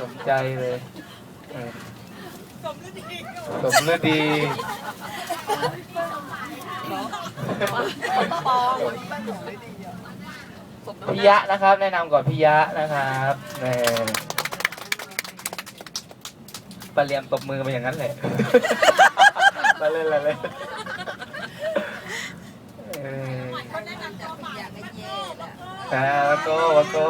สมใจเลยเออสมฤดี ปองพี่ยะนะครับ แนะนำก่อนพี่ยะนะครับแหม่ปลาเรียมตบมือมาอย่างนั้นแหละ มาเล่นอะไรเลยเอออยากให้เย่ละอ่าวาโก้วาโก้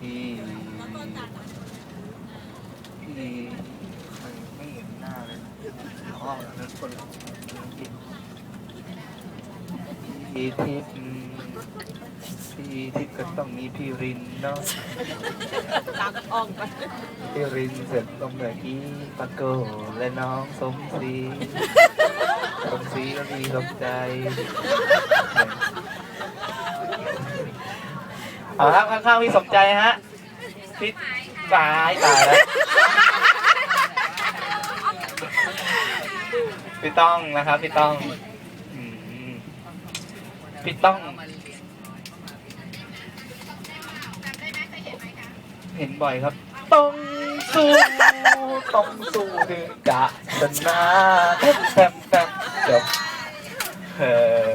พี่ พี่ไม่เห็นหน้าเลยอ๋อนั่นคนละพี่ทิพย์พี่ทิพย์ก็ต้องมีพี่รินเนาะตามอ่องไปพี่รินเสร็จตรงเมื่อกี้ปะโกและน้องสมศรีสมศรีก็มีสมใจเอาครับข้างๆพี่สมใจฮะพี่ ตายตายแล้วพี่ต้องนะครับพี่ต้องอืมพี่ต้อง เห็นบ่อยครับ ต้องสู้ต้องสู้ถึงจะชนะแทมแทมแทมจบ